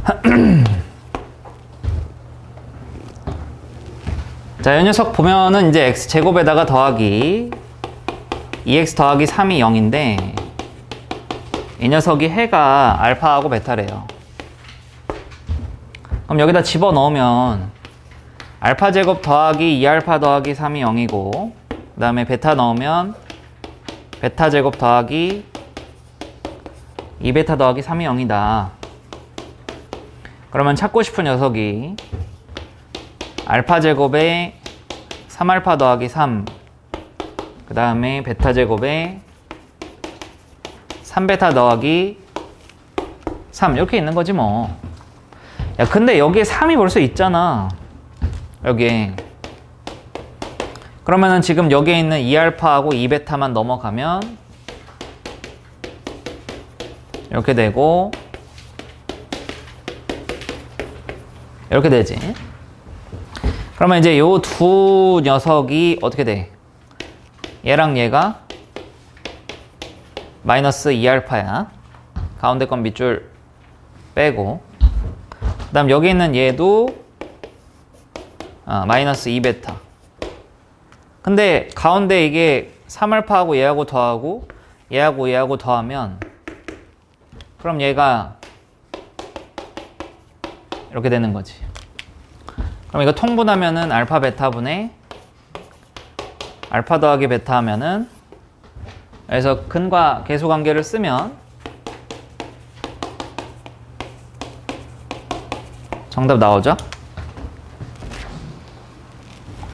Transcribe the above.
자, 이 녀석 보면은 이제 x 제곱에다가 더하기 2x 더하기 3이 0인데 이 녀석이 해가 알파하고 베타래요. 그럼 여기다 집어 넣으면 알파 제곱 더하기 2알파 더하기 3이 0이고 그 다음에 베타 넣으면 베타 제곱 더하기 2베타 더하기 3이 0이다. 그러면 찾고 싶은 녀석이 알파 제곱에 3알파 더하기 3, 그 다음에 베타 제곱에 3베타 더하기 3 이렇게 있는 거지 뭐. 야 근데 여기에 3이 벌써 있잖아. 여기에. 그러면은 지금 여기에 있는 2알파하고 2베타만 넘어가면 이렇게 되고 이렇게 되지. 그러면 이제 요 두 녀석이 어떻게 돼? 얘랑 얘가 마이너스 2알파야. 가운데 건 밑줄 빼고. 그 다음 여기 있는 얘도 아, 마이너스 2베타. 근데 가운데 이게 3알파하고 얘하고 더하고 얘하고 얘하고 더하면 그럼 얘가 이렇게 되는 거지. 그럼 이거 통분하면은 알파 베타분의 알파 더하기 베타 하면은 그래서 근과 계수 관계를 쓰면 정답 나오죠?